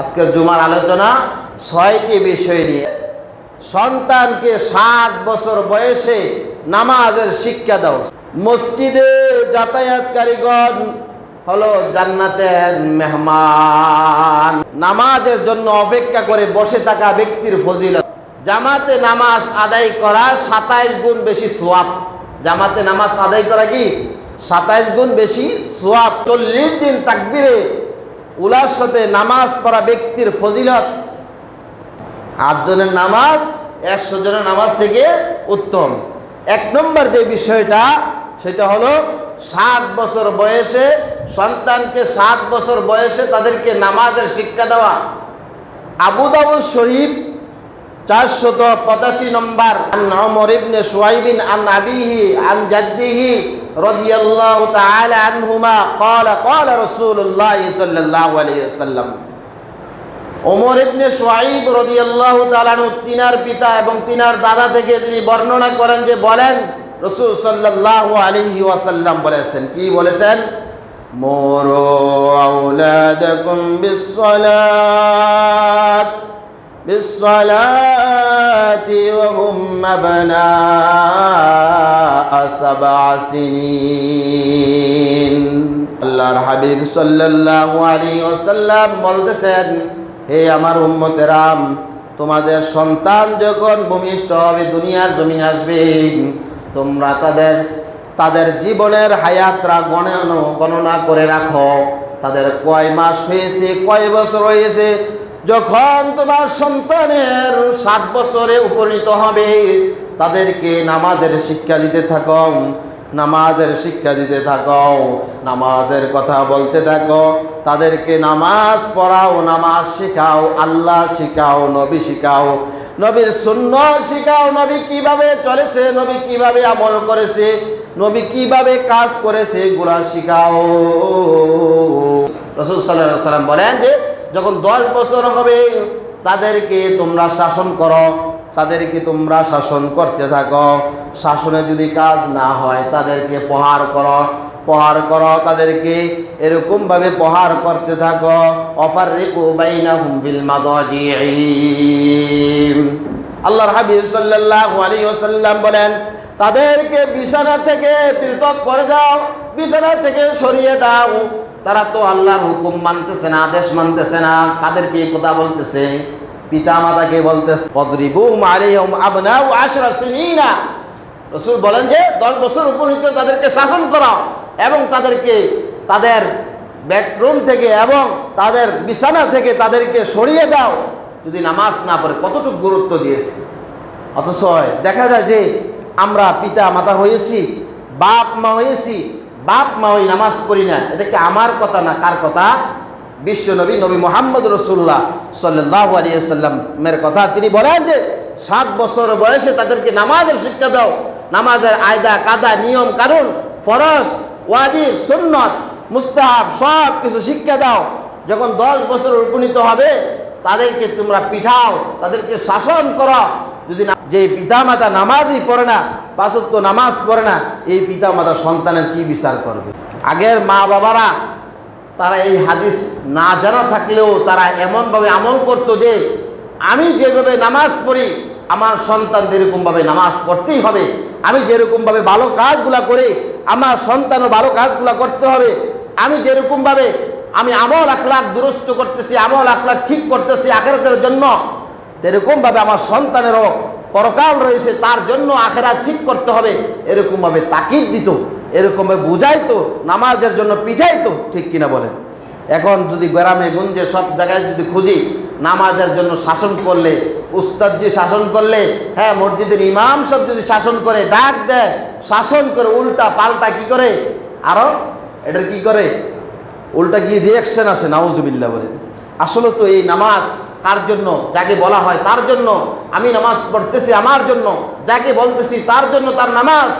আজকের জুমার আলোচনা ছয়টি বিষয় নিয়ে। সন্তানকে সাত বছর বয়সে নামাজের শিক্ষা দাও। মসজিদে যাতায়াতকারীগণ হলো জান্নাতের মেহমান। নামাজের জন্য অপেক্ষা করে বসে থাকা ব্যক্তির ফজিলত। জামাতে নামাজ আদায় করা সাতাইশ গুণ বেশি সোয়াব। জামাতে নামাজ আদায় করা কি? সাতাইশ গুণ বেশি সোয়াব। চল্লিশ দিন তাকবিরে উলার সাথে নামাজ পড়া ব্যক্তির ফজিলত। আটজনের নামাজ, একশো জনের নামাজ থেকে উত্তম। এক নম্বর যে বিষয়টা, সেটা হলো সাত বছর বয়সে সন্তানকে সাত বছর বয়সে তাদেরকে নামাজের শিক্ষা দেওয়া। আবু দাউদ শরীফ চারশত পঁচাশি নম্বর আন ওমর ইবনে সুয়াইবিন আন আবিহি আন জাদ্দিহি রাদিয়াল্লাহু তাআলা আনহুমা قال قال رسول الله صلى الله عليه وسلم ওমর ইবনে সুয়াইব রাদিয়াল্লাহু তাআলা আনহু তিনার পিতা এবং তিনার দাদা থেকে তিনি বর্ণনা করেন যে বলেন রাসূল সাল্লাল্লাহু আলাইহি ওয়াসাল্লাম বলেছেন কি বলেছেন মোরো আউলাদাকুম বিসসালাত بالصلاة وهم أبناء سبع سنين আল্লাহর হাবিব সাল্লাল্লাহু আলাইহি ওয়াসাল্লাম বলতেছেন হে আমার উম্মতেরাম তোমাদের সন্তান যখন ভূমিষ্ঠ হবে দুনিয়ার জমিনে আসবে তোমরা তাদের তাদের জীবনের হায়াতরা গণনা গণনা করে রাখো তাদের কয় মাস হয়েছে কয় বছর হয়েছে যখন তোমার সন্তানের সাত বছরে উপনীত হবে, তাদেরকে নামাজের শিক্ষা দিতে থাকো, নামাজের শিক্ষা দিতে থাকো, নামাজের কথা বলতে থাকো, তাদেরকে নামাজ পড়াও, নামাজ শেখাও, আল্লাহ শিখাও, নবী শিখাও, নবীর শূন্য শিখাও, নবী কীভাবে চলেছে, নবী কীভাবে আমল করেছে, নবী কীভাবে কাজ করেছে গুলা শিখাও। রসুল সাল্লাম বলেন যে যখন দশ বছর হবে, তাদেরকে তোমরা শাসন করো, তাদেরকে তোমরা শাসন করতে থাকো। শাসনে যদি কাজ না হয়, তাদেরকে প্রহার করো প্রহার করো, তাদেরকে এরকমভাবে প্রহার করতে থাকো। অফার রেকু বাইনা হুমবিল মাদিম আল্লাহর হাবিব সাল্লাল্লাহু আলাইহি ওয়াসাল্লাম বলেন, তাদেরকে বিছানা থেকে পৃথক করে দাও, বিছানা থেকে ছড়িয়ে দাও। তারা তো আল্লাহর হুকুম মানতেছে না, আদেশ মানতেছে না। কাদেরকে কথা বলতেছে? পিতা মাতাকে বলতেছে পদরিবু মারিহম আবনাউ আশরা সিনিনা। রসুল বলেন যে, দশ বছর উপনীত তাদেরকে শাসন করাও এবং তাদেরকে তাদের বেডরুম থেকে এবং তাদের বিছানা থেকে তাদেরকে সরিয়ে দাও। যদি নামাজ না পড়ে, কতটুকু গুরুত্ব দিয়েছে? অথচ দেখা যায় যে, আমরা পিতা মাতা হয়েছি বাপ মা হয়েছি বাপ, মা ওই নামাজ পড়ি না এটা কি আমার কথা না কার কথা? বিশ্ব নবী নবী মোহাম্মদ রসুল্লাহ সাল্লাহ আলিয়াল্লামের কথা। তিনি বলেন যে, সাত বছর বয়সে তাদেরকে নামাজের শিক্ষা দাও। নামাজের আয়দা, কাদা, নিয়ম কারণ ফরজ, ওয়াজিব, সুন্নত, মুস্তাহাব, সব কিছু শিক্ষা দাও। যখন দশ বছর উপনীত হবে, তাদেরকে তোমরা পিঠাও, তাদেরকে শাসন করো। যদি যে পিতামাতা নামাজই পড়ে না পাঁচত্ব নামাজ পড়ে না, এই পিতামাতা সন্তানের কি বিচার করবে? আগের মা বাবারা, তারা এই হাদিস না জানা থাকলেও তারা এমনভাবে আমল করতো যে, আমি যেভাবে নামাজ পড়ি, আমার সন্তান যেরকমভাবে নামাজ পড়তেই হবে। আমি যেরকমভাবে ভালো কাজগুলা করি, আমার সন্তানও ভালো কাজগুলা করতে হবে। আমি যেরকমভাবে আমি আমল আখলাখ দুরস্ত করতেছি, আমল আখলাখ ঠিক করতেছি আখেরাতের জন্য এরকমভাবে আমার সন্তানেরও পরকাল রয়েছে, তার জন্য আখেরা ঠিক করতে হবে। এরকমভাবে তাকিদ দিত, এরকমভাবে বুঝাইতো, নামাজের জন্য পিঠাইতো, ঠিক কিনা বলেন? এখন যদি গ্রামে, গুঞ্জে, সব জায়গায় যদি খুঁজি, নামাজের জন্য শাসন করলে উস্তাদ যে শাসন করলে হ্যাঁ মসজিদের ইমাম সব যদি শাসন করে, ডাক দেয়, শাসন করে, উল্টা পাল্টা কি করে? আরও এটা কি করে? উল্টা কি রিয়াকশন আসে নাউজুবিল্লা বলেন। আসলে তো এই নামাজ কার জন্য, যাকে বলা হয় তার জন্য, আমি নামাজ পড়তেছি আমার জন্য, যাকে বলতেছি তার জন্য তার নামাজ।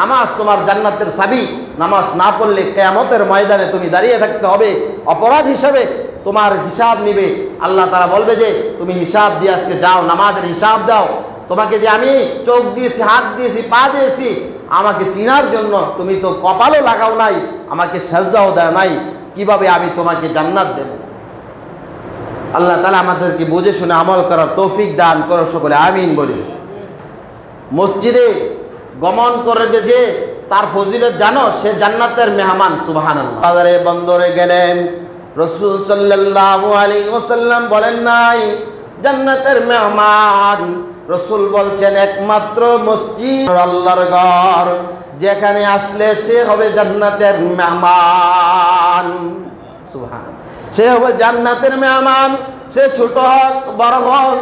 নামাজ তোমার জান্নাতের সাবি। নামাজ না পড়লে কেয়ামতের ময়দানে তুমি দাঁড়িয়ে থাকতে হবে। অপরাধ হিসাবে তোমার হিসাব নিবে। আল্লাহ তারা বলবে যে, তুমি হিসাব দিয়ে আজকে যাও, নামাজের হিসাব দাও। তোমাকে যে আমি চোখ দিয়েছি, হাত দিয়েছি, পা দিয়েছি, আমাকে চিনার জন্য তুমি তো কপালও লাগাও নাই, আমাকে সাজদাও দেও নাই। কীভাবে আমি তোমাকে জান্নাত দেব? আল্লাহ তালা আমাদেরকে বুঝে শুনে আমল করার তৌফিক দান করো সকলে, আমিন বলি। মসজিদে গমন করে যে তার ফজিলত জানো, সে জান্নাতের মেহমান সুবাহান বাজারে বন্দরে গেলেন, রসুল সাল্লাল্লাহু আলাইহি ওয়াসাল্লাম বলেন নাই, জান্নাতের মেহমান, রসুল বলছেন একমাত্র মসজিদ আল্লাহর ঘর, যেখানে আসলে সে হবে জান্নাতের মেহমান সুবহান সে হবে জান্নাতের মেহমান সে ছোট হোক বড় হোক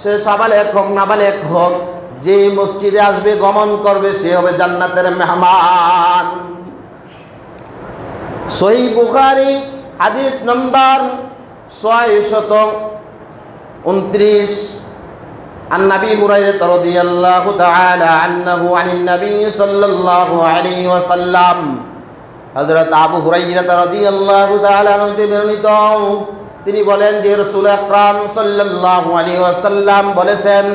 সে সাবালেক হোক নাবালেক হোক যে মসজিদে আসবে গমন করবে সে হবে জান্নাতের মেহমান সহি বুখারি হাদিস নম্বর ছয় শত উনত্রিশ عن ابي هريره رضي الله تعالى عنه عن النبي صلى الله عليه وسلم হযরত আবু হুরাইরা তাআলা আনহু বর্ণিত। তিনি বলেন যে রাসূল আকরাম সাল্লাল্লাহু আলাইহি ওয়াসাল্লাম বলেছেন,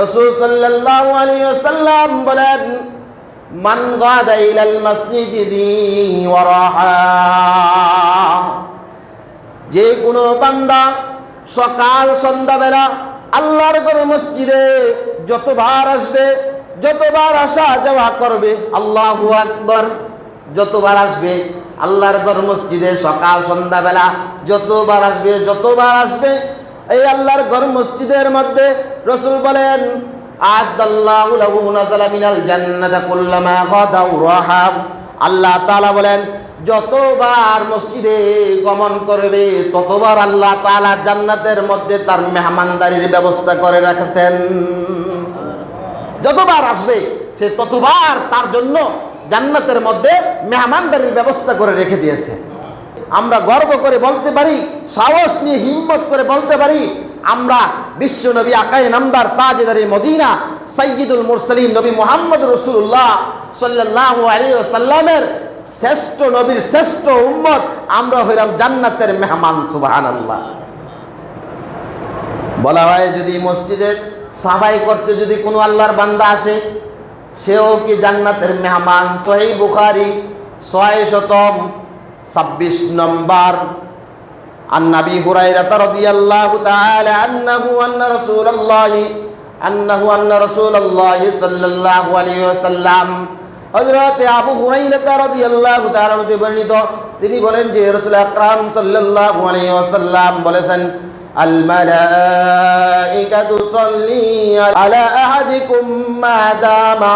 রাসূল আলাইহি ওয়াসাল্লাম বলেন, মান গাদা ইলাল যে কোনো বান্দা সকাল, সন্ধ্যাবেলা আল্লাহর ঘর মসজিদে যতবার আসবে, যতবার আসা যাওয়া করবে, আল্লাহু আকবার। যতবার আসবে, আল্লাহর ঘর মসজিদে সকাল, সন্ধ্যাবেলা যতবার আসবে যতবার আসবে, এই আল্লাহর ঘর মসজিদের মধ্যে রসুল বলেন আল্লাহ তাআলা বলেন, যতবার মসজিদে গমন করবে, ততবার আল্লাহ তাআলা জান্নাতের মধ্যে তার মেহমানদারির ব্যবস্থা করে রেখেছেন। যতবার আসবে, সে ততবার তার জন্য জান্নাতের মধ্যে মেহমানদারির ব্যবস্থা করে রেখে দিয়েছে। আমরা গর্ব করে বলতে পারি, সাহস নিয়ে হিম্মত করে বলতে পারি, আমরা বিশ্ব নবী আকাই নামদার তাজেদারি মদিনা সাইয়িদুল মুরসালিন নবী মোহাম্মদ রসুল্লাহ সাল্লাহ আলী সাল্লামের শ্রেষ্ঠ নবীর শ্রেষ্ঠ উম্মত, আমরা হইলাম জান্নাতের মেহমান সুবাহান আল্লাহ বলা হয় যদি মসজিদের সাফাই করতে যদি কোনো আল্লাহর বান্দা আসে সেও কি জান্নাতের মেহমান সহি বুখারি ছয় শতম ছাব্বিশ নম্বর عن ابي هريره رضي الله تعالى عنه ان رسول الله انه ان رسول الله صلى الله عليه وسلم হযরত আবু হুরাইরা রাদিয়াল্লাহু তাআলা হতে বর্ণিত তিনি বলেন যে রাসূল আকরাম সাল্লাল্লাহু আলাইহি ওয়াসাল্লাম বলেছেন তুসাল্লি আলা আহাদিকুম মা দামা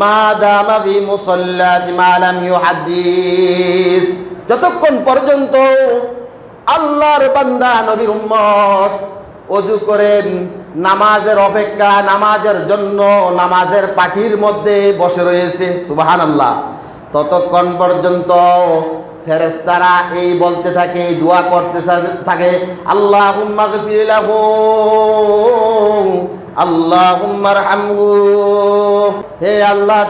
মা দামা ফি মুসাল্লাতি মা লাম ইউহাদ্দিস। যতক্ষণ পর্যন্ত আল্লাহর বান্দা নবীর উম্মত অজু করেন নামাজের অপেক্ষা, নামাজের জন্য নামাজের পাঠির মধ্যে বসে রয়েছে সুবাহান আল্লাহ ততক্ষণ পর্যন্ত ফেরেস্তারা এই বলতে থাকে দোয়া করতে থাকে আল্লাহ আল্লাহ হে আল্লাহ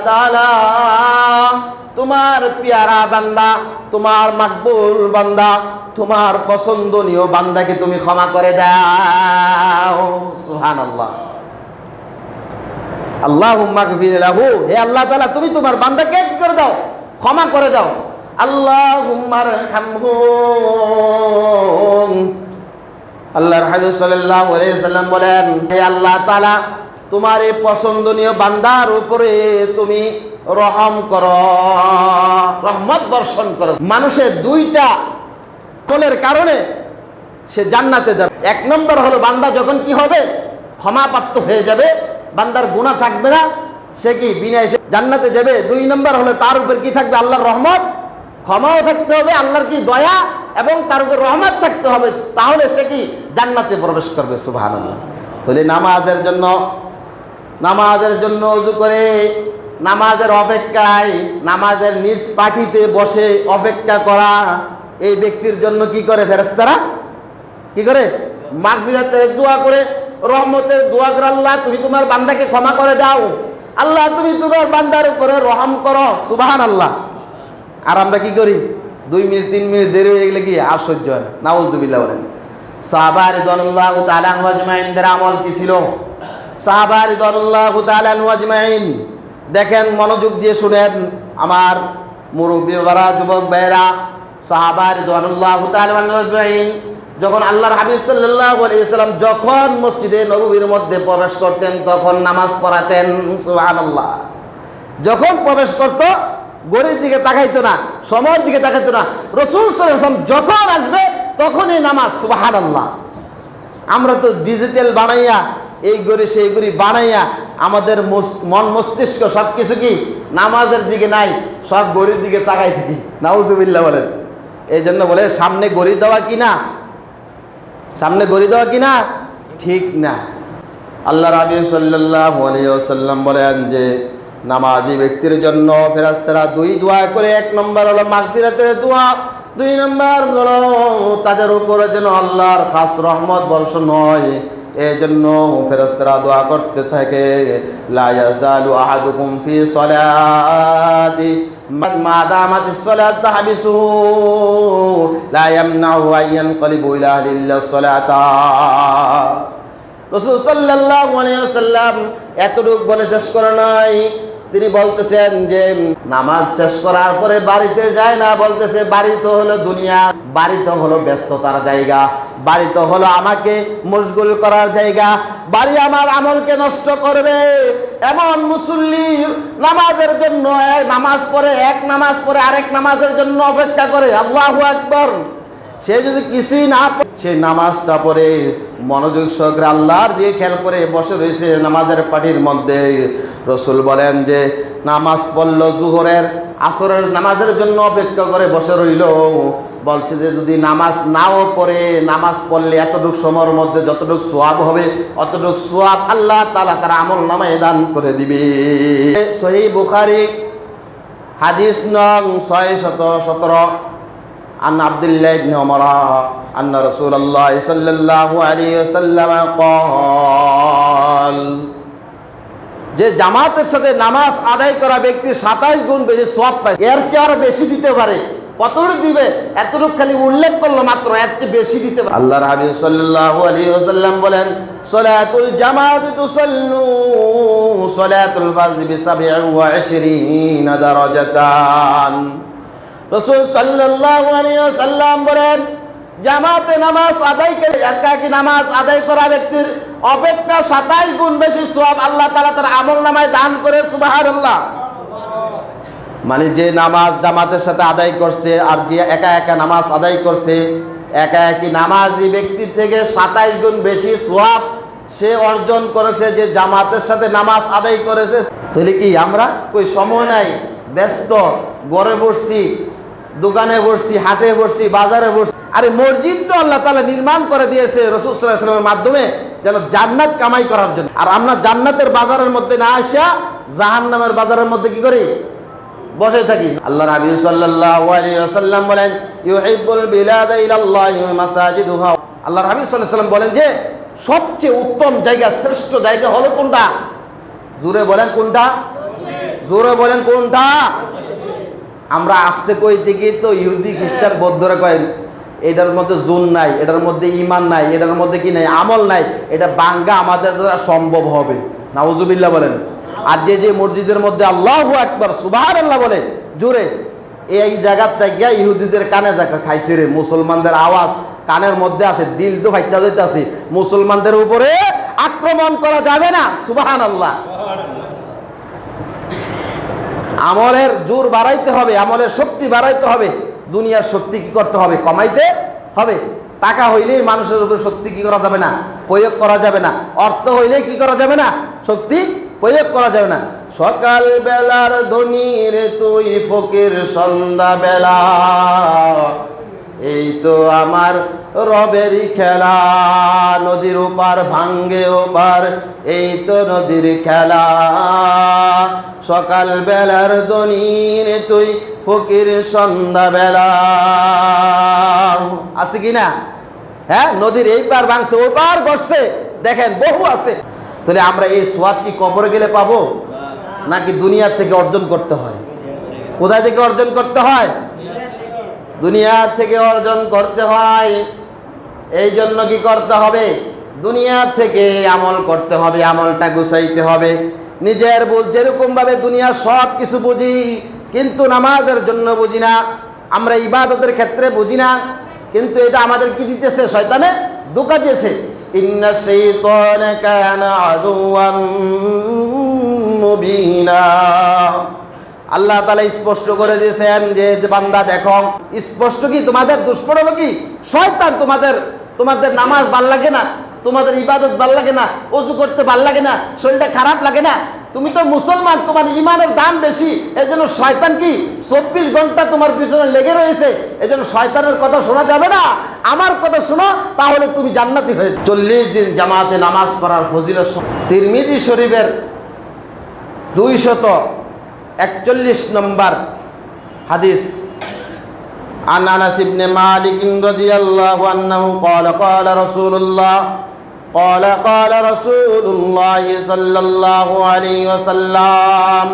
তোমার পিয়ারা বান্দা, তোমার মাকবুল বান্দা, তোমার পছন্দনীয় বান্দাকে তুমি ক্ষমা করে দাও। সুহান আল্লাহ আল্লাহ লাহু। হে আল্লাহ তুমি তোমার বান্দাকে কি করে দাও? ক্ষমা করে দাও। বলেন, হে আল্লাহ তাআলা, তোমার এই পছন্দনীয় বান্দার উপরে তুমি রহম কর, রহমত বর্ষণ করো। মানুষের দুইটা আমলের কারণে সে জান্নাতে যাবে। এক নম্বর হলো, বান্দা যখন কি হবে? ক্ষমাপ্রাপ্ত হয়ে যাবে, বান্দার গুণা থাকবে না, সে কি বিনা এসে জান্নাতে যাবে? দুই নম্বর হলো, তার উপর কি থাকবে? আল্লাহর রহমত। ক্ষমাও থাকতে হবে, আল্লাহর কি দয়া এবং তার উপর রহমত থাকতে হবে, তাহলে সে কি জান্নাতে প্রবেশ করবে সুবাহান আল্লাহ তাহলে নামাজের জন্য নামাজের জন্য উজু করে, নামাজের অপেক্ষায়, নামাজের নিজ পাঠিতে বসে অপেক্ষা করা, এই ব্যক্তির জন্য কি করে ফেরেস্তারা কি করে? মাগফিরাতের দোয়া করে, রহমতের দোয়া করে, আল্লাহ তুমি তোমার বান্দাকে ক্ষমা করে দাও। আল্লাহ তুমি তোমার বান্দার উপরে রহম করো সুবাহান আল্লাহ আর আমরা কি করি? দুই মিনিট, তিন মিনিট দেরি হয়ে গেলে কি? আর সহ্য হয় না। নাউজুবিল্লাহ বলেন। সাহাবার দনুল্লাহ তালান ওয়াজমাইনদের আমল কি ছিল? সাহাবার দনুল্লাহ তালান ওয়াজমাইন দেখেন, মনোযোগ দিয়ে শুনেন। আমার মুরব্বী বাবারা যুবক ভাইয়েরা সাহাবার দোয়ানুল্লাহ তাআলাইন যখন আল্লাহর হাবিব সাল্লাল্লাহু আলাইহি সাল্লাম যখন মসজিদে নববীর মধ্যে প্রবেশ করতেন, তখন নামাজ পড়াতেন, সুবহানাল্লাহ। যখন প্রবেশ করত গড়ির দিকে তাকাইতো না সময়ের দিকে তাকাইতো না। রসুল সাল্লাম যখন আসবে, তখনই নামাজ, সুবহানাল্লাহ। আমরা তো ডিজিটাল বানাইয়া, এই গড়ি সেই গড়ি বানাইয়া, আমাদের মন মস্তিষ্ক সব কিছু কি? নামাজের দিকে নাই, সব গড়ির দিকে তাকাই থাকি। নাউজুবিল্লাহ বলেন। এই জন্য বলে, সামনে গড়ি দেওয়া কি না? সামনে গড়ি দেওয়া কি না? ঠিক না। আল্লাহ রাবি সাল্লাহ সাল্লাম বলেন যে নামাজি ব্যক্তির জন্য ফেরাস্তারা দুই দোয়া করে, এক নম্বর হলো মাগফিরাতের দোয়া, দুই নম্বর হলো তাদের উপরে যেন আল্লাহর খাস রহমত বর্ষণ হয় এই জন্য ফেরাস্তারা দোয়া করতে থাকে, লা ইয়াজালু আহাদুকুম ফি সলাতি মা দামাতিস সালাত তাহবিসুহু লা ইয়ামনাহু আন ইয়ানকালিবু ইলা আহলিল্লাহ সালাতা। রসুল আলাইহি ওয়াসাল্লাম এতটুক বলে শেষ করে নাই। তিনি বলতেছেন যে, নামাজ শেষ করার পরে বাড়িতে যায় না, বলতেছে, বাড়ি তো হলো দুনিয়া, বাড়ি তো হলো ব্যস্ততার জায়গা, বাড়ি তো হলো আমাকে মশগুল করার জায়গা, বাড়ি আমার আমলকে নষ্ট করবে। এমন মুসল্লি নামাজের জন্য নামাজ পড়ে, এক নামাজ পড়ে আরেক নামাজের জন্য অপেক্ষা করে, আল্লাহু আকবার। সে যদি কিছুই না সেই নামাজটা পড়ে, মনোযোগ সহকারে আল্লাহর দিয়ে খেয়াল করে বসে রয়েছে নামাজের পাটির মধ্যে। রসুল বলেন যে, নামাজ পড়ল জুহরের আসরের নামাজের জন্য অপেক্ষা করে বসে রইল। বলছে যে, যদি নামাজ নাও পড়ে, নামাজ পড়লে এতটুক সময়ের মধ্যে যতটুক সোয়াব হবে, অতটুক সোয়াব আল্লাহ তালা তার আমল নামায় দান করে দিবে। সহি বুখারি, হাদিস নং ছয় শত সতেরো। عن عبد الله بن عمر أن رسول الله صلى الله عليه وسلم قال যে জামাতের সাথে নামাজ আদায় করা ব্যক্তি সাতাইশ গুণ বেশি সব পায় এর চেয়ে আরো বেশি দিতে পারে কতটুকু দিবে এতটুকু খালি উল্লেখ করলো মাত্র এর চেয়ে বেশি দিতে পারে আল্লাহর হাবিব সাল্লাল্লাহু আলাইহি ওয়াসাল্লাম বলেন সলাতুল জামাত তুসাল্লু সলাতুল ফাজর বিসাবঈ ওয়া ইশরিনা দারাজাতান রসুল ওয়াসাল্লাম বলেন, জামাতে নামাজ আদায় করে একাকী নামাজ আদায় করা ব্যক্তির অপেক্ষা সাতাইশ গুণ বেশি সওয়াব আল্লাহ তাআলা তার আমল নামায় দান করে, সুবহানাল্লাহ। মানে যে নামাজ জামাতের সাথে আদায় করছে আর যে একা একা নামাজ আদায় করছে, একা একই নামাজি ব্যক্তির থেকে সাতাইশ গুণ বেশি সোয়াব সে অর্জন করেছে যে জামাতের সাথে নামাজ আদায় করেছে। তাহলে কি আমরা কই সময় নাই? ব্যস্ত গড়ে বসছি দোকানে বসছি, হাটে বসছি, বাজারে বসছি। আরে মসজিদ তো আল্লাহ তালা নির্মাণ করে দিয়েছে রসুল সাল্লামের মাধ্যমে, যেন জান্নাত কামাই করার জন্য। আর আমরা জান্নাতের বাজারের মধ্যে না আসা জাহান্নামের বাজারের মধ্যে কি করি? বসে থাকি। আল্লাহ নবী ওয়াসাল্লাম বলেন আল্লাহ সাল্লাল্লাহু আলাইহি বলেন যে, সবচেয়ে উত্তম জায়গা, শ্রেষ্ঠ জায়গা হলো কোনটা? জোরে বলেন কোনটা? জোরে বলেন কোনটা? আমরা আসতে কই থেকে তো ইহুদি, খ্রিস্টান, বৌদ্ধরা কয়, এটার মধ্যে জোন নাই, এটার মধ্যে ইমান নাই, এটার মধ্যে কি নাই, আমল নাই, এটা বাঙ্গা আমাদের দ্বারা সম্ভব হবে। নাউজুবিল্লাহ বলেন। আর যে যে মসজিদের মধ্যে আল্লাহ একবার সুবাহ আল্লাহ বলে, জোরে, এই জায়গার থেকে ইহুদিদের কানে দেখা খাইছে রে, মুসলমানদের আওয়াজ কানের মধ্যে আসে, দিল তো ফাইটা যেতে মুসলমানদের উপরে আক্রমণ করা যাবে না সুবাহান আল্লাহ আমলের জোর বাড়াইতে হবে, আমলের শক্তি বাড়াইতে হবে। দুনিয়ার শক্তি কি করতে হবে? কমাইতে হবে। টাকা হইলেই মানুষের উপর শক্তি কি করা যাবে না? প্রয়োগ করা যাবে না। অর্থ হইলে কি করা যাবে না? শক্তি প্রয়োগ করা যাবে না। সকাল বেলার ধনির তুই ফকির সন্ধ্যা বেলা এই তো আমার রবেরই খেলা, নদীর ওপার ভাঙ্গে ওপার, এই তো নদীর খেলা। সকাল বেলার দনির তুই ফকির সন্ধ্যা বেলা আছে কি না? হ্যাঁ নদীর এই পার ভাঙছে ওই পার গড়ছে দেখেন, বহু আছে। তাহলে আমরা এই সোয়াদ কি কবরে গেলে পাবো? নাকি দুনিয়ার থেকে অর্জন করতে হয়? কোথায় থেকে অর্জন করতে হয়? দুনিয়া থেকে অর্জন করতে হয়। এই জন্য কি করতে হবে? দুনিয়া থেকে আমল করতে হবে, আমলটা গুছাইতে হবে। নিজের বুঝ যেরকম ভাবে দুনিয়ার সব কিছু বুঝি, কিন্তু নামাজের জন্য বুঝি না। আমরা ইবাদতের ক্ষেত্রে বুঝি না, কিন্তু এটা আমাদের কি দিতেছে? শয়তানে ধোকা দিয়েছে। ইন্না আল্লাহ তালা স্পষ্ট করে দিয়েছেন যে, বান্দা দেখো, স্পষ্ট কি? তোমাদের দুষ্পর কি? শয়তান তোমাদের তোমাদের নামাজ ভালো লাগে না, তোমাদের ইবাদত ভালো লাগে না, অজু করতে ভালো লাগে না, শরীরটা খারাপ লাগে না। তুমি তো মুসলমান, তোমার ইমানের দাম বেশি এই জন্য শয়তান কি? চব্বিশ ঘণ্টা তোমার পিছনে লেগে রয়েছে এই জন্য শয়তানের কথা শোনা যাবে না। আমার কথা শোনো, তাহলে তুমি জান্নাতি হয়ে চল্লিশ দিন জামাতে নামাজ পড়ার ফজিলত তিরমিজি শরীফের দুইশত একচল্লিশ নম্বর হাদিস عن انس بن مالك رضي الله عنه قال قال رسول الله قال قال رسول الله صلى الله عليه وسلم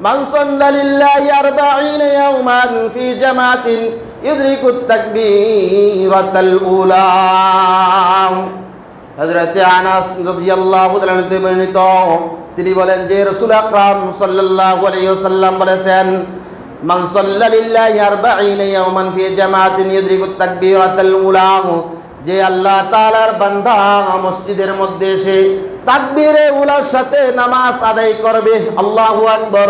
من صلى لله أربعين يوما في جماعة يدرك التكبيرة الأولى হজরত আনাস রাদিয়াল্লাহু তাআলা থেকে বর্ণিত তিনি বলেন যে রসুল আকরাম সাল্লাল্লাহু আলাইহি ওয়াসাল্লাম বলেছেন, মান সাল্লা লিল্লাহি 40 ইয়াওমান ফি জামাআতিন ইউদরিকু তাকবীরাতাল উলা যে আল্লাহ তাআলার বান্দা মসজিদের মধ্যে এসে তাকবীরে উলার সাথে নামাজ আদায় করবে। আল্লাহু আকবার।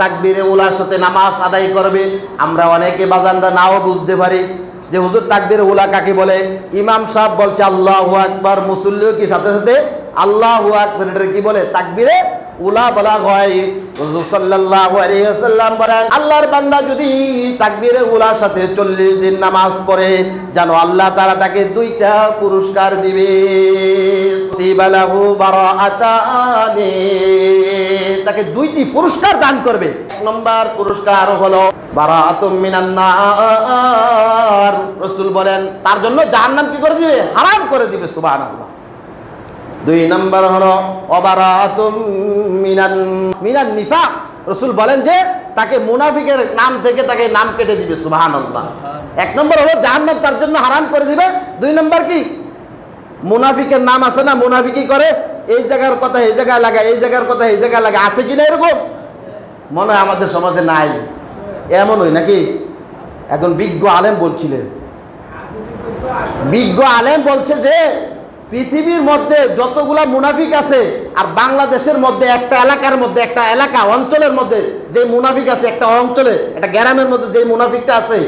তাকবীরে উলার সাথে নামাজ আদায় করবে। আমরা অনেকে বাজানরা নাও বুঝতে পারি। যে হুজুর তাকবীর উলা কাকে বলে? ইমাম সাহেব বলছে, আল্লাহ আকবার। মুসল্লিও কি সাথে সাথে, আল্লাহ আকবার। এটা কি বলে? তাকবীরে উলা বলা হয়। হুজুর সাল্লাল্লাহু আলাইহি আল্লাহর বান্দা যদি তাকবীরে উলার সাথে 40 দিন নামাজ পড়ে জানো আল্লাহ তাআলা তাকে দুইটা পুরস্কার দিবে। তাকে দুইটি পুরস্কার দান করবে। নম্বর পুরস্কার হলো রাসূল বলেন, তার জন্য জাহান্নাম কি করে দিবে? হারাম করে দিবে, সুবহানাল্লাহ। দুই নম্বর হলো মিনান নিফাক। রসুল বলেন যে, তাকে মুনাফিকের নাম থেকে তাকে নাম কেটে দিবে, সুবহানাল্লাহ। এক নম্বর হলো, জাহান্নাম তার জন্য হারাম করে দিবে। দুই নম্বর কি? মুনাফিকের নাম আছে না মুনাফিকি করে, এই জায়গার কথা, এই জায়গায় লাগায়, এই জায়গার কথা, এই জায়গায় লাগায়, আছে কি না এরকম? মনে হয় আমাদের সমাজে নাই। এমনই নাকি? একজন বিজ্ঞ আলেম বলছিলেন। বিজ্ঞ আলেম বলছে যে, পৃথিবীর মধ্যে যতগুলা মুনাফিক আছে, আর বাংলাদেশের মধ্যে একটা এলাকার মধ্যে, একটা এলাকা, অঞ্চলের মধ্যে যে মুনাফিক আছে, একটা অঞ্চলে, একটা গ্রামের মধ্যে যে মুনাফিকটা আছে,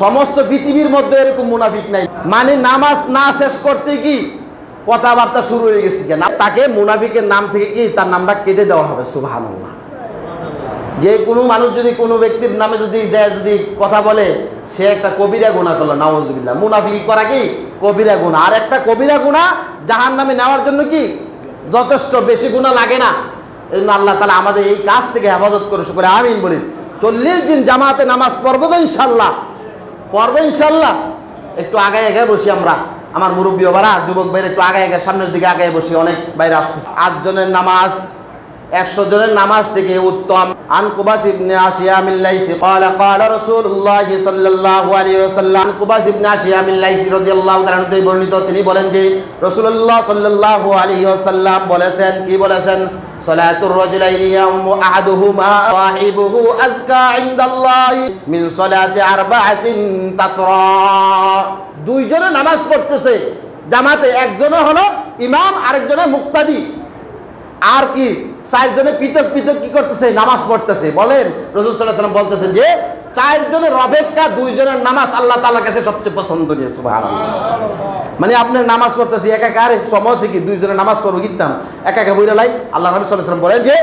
সমস্ত পৃথিবীর মধ্যে এরকম মুনাফিক নাই। মানে নামাজ না শেষ করতে কি কথাবার্তা শুরু হয়ে গেছে তাকে মুনাফিকের নাম থেকে কি তার নামটা কেটে দেওয়া হবে? সুবহানাল্লাহ। যে কোনো মানুষ যদি কোনো ব্যক্তির নামে যদি দেয়, যদি কথা বলে, সে একটা কবিরা গুণা করল নওয়াজুবিল্লাহ মুনাফিকি করা কি? কবিরা গুণা আর একটা কবিরা গুণা জাহান নামে নেওয়ার জন্য কি? যথেষ্ট বেশি গুণা লাগে না। এই জন্য আল্লাহ তালা আমাদের এই কাজ থেকে হেফাজত করে করে আমিন বলি। চল্লিশ দিন জামাতে নামাজ পড়ব তো ইনশাল্লাহ পড়ব ইনশাল্লাহ একটু আগে আগে বসি আমরা। আমার মুরব্বী বাবারা যুবক ভাইরা একটু আগে আগায়, সামনের দিকে আগে বসি, অনেক বাইরে আসতেছে। আটজনের নামাজ, একশো জনের নামাজ থেকে উত্তম। আন কুবাস ইবনে আশিয়া মিন লাইসি قال قال رسول الله صلى الله عليه وسلم আন কুবাস ইবনে আশিয়া মিন লাইসি রাদিয়াল্লাহু তাআলা থেকে বর্ণিত তিনি বলেন যে রাসূলুল্লাহ সাল্লাল্লাহু আলাইহি ওয়াসাল্লাম বলেছেন কি বলেছেন সালাতুর রাজুলাইনি ইয়াউমু আহাদুহুমা সাহিবুহু আজকা ইনদাল্লাহি মিন সালাতি আরবাআতিন তাতরা দুইজনে নামাজ পড়তেছে জামাতে একজনে হলো ইমাম আরেকজনে মুক্তাদি আর কি চারজনে পৃথক পৃথক কি করতেছে? নামাজ পড়তেছে। বলেন, রসুল সাল্লাম বলতেছেন যে, চারজনের অপেক্ষা দুইজনের নামাজ আল্লাহ তাআলার কাছে সবচেয়ে পছন্দনীয়, সুবহানাল্লাহ। মানে আপনার নামাজ পড়তেছি, একা আরে সমস্যা কি? দুইজনে নামাজ পড়ব কিনতাম একা একা লাই। আল্লাহ নবী সাল্লাম বলেন যে,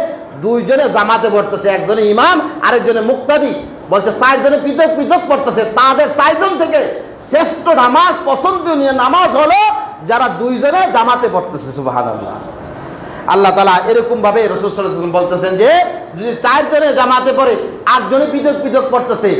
দুইজনে জামাতে পড়তেছে, একজনে ইমাম, আরেকজনে মুক্তাদি। বলছে, চারজনে পৃথক পৃথক পড়তেছে। তাদের চারজন থেকে শ্রেষ্ঠ নামাজ, পছন্দনীয় নামাজ হলো যারা দুইজনে জামাতে পড়তেছে, সুবহানাল্লাহ। আল্লাহ তালা এরকম ভাবে রসুল বলতেছেন যে, যদি চারজনে জামাতে পড়ে আটজনে পৃথক পৃথক পড়তেছে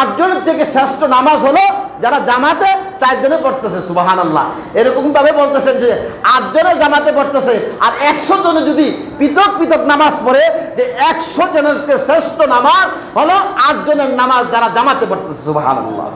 আটজনের থেকে শ্রেষ্ঠ নামাজ হলো যারা জামাতে চারজনে পড়তেছে সুবাহান আল্লাহ এরকম ভাবে বলতেছেন যে আটজনে জামাতে পড়তেছে, আর একশো জনে যদি পৃথক পৃথক নামাজ পড়ে, যে একশো জনের শ্রেষ্ঠ নামাজ হলো আটজনের নামাজ যারা জামাতে পড়তেছে সুবাহান আল্লাহ